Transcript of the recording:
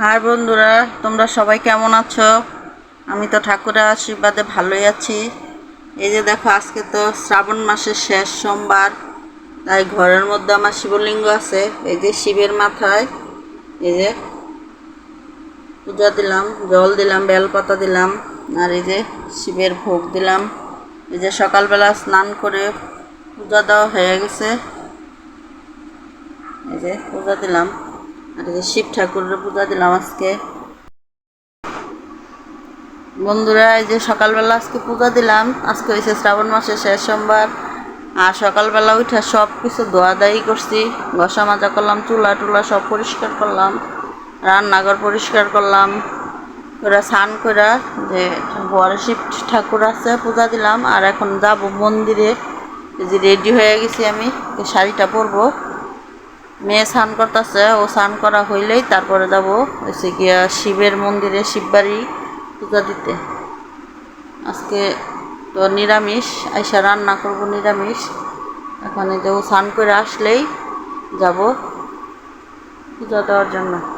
High বন্ধুরা, তোমরা সবাই কেমন আছো? আমি তো ঠাকুরের আশীর্বাদে ভালোই আছি। এই যে দেখো, আজকে তো শ্রাবণ মাসের শেষ সোমবার, তাই ঘরের মধ্যে আমার শিবলিঙ্গ আছে। এই যে শিবের মাথায়, এই যে পূজা দিলাম, জল দিলাম, বেলপাতা দিলাম, আর এই যে শিবের ভোগ দিলাম। এই যে সকালবেলা স্নান করে পূজা দেওয়া হয়ে গেছে। এই যে পূজা দিলাম। আর শিব ঠাকুরের পূজা দিলাম আজকে। বন্ধুরা, এই যে সকালবেলা আজকে পূজা দিলাম। আজকে হয়েছে শ্রাবণ মাসের শেষ সোমবার। আর সকালবেলা উঠে সব কিছু ধোয়া দায়ী করছি। ঘষা মাজা করলাম, চুলা টুলা সব পরিষ্কার করলাম। রান্নাঘর পরিষ্কার করলাম। করে স্নান করে যে বড় শিব ঠাকুর আছে, পূজা দিলাম। আর এখন যাব মন্দিরে। যে রেডি হয়ে গেছি আমি শাড়িটা পরবো। মেয়ে স্নান করতেছে, ও স্নান করা হইলেই তারপরে যাব হচ্ছে গিয়া শিবের মন্দিরে, শিববাড়ি পূজা দিতে। আজকে তো নিরামিষ, আইসা রান্না করব নিরামিষ। এখন যে ও স্নান করে আসলেই যাব পূজা দেওয়ার জন্য।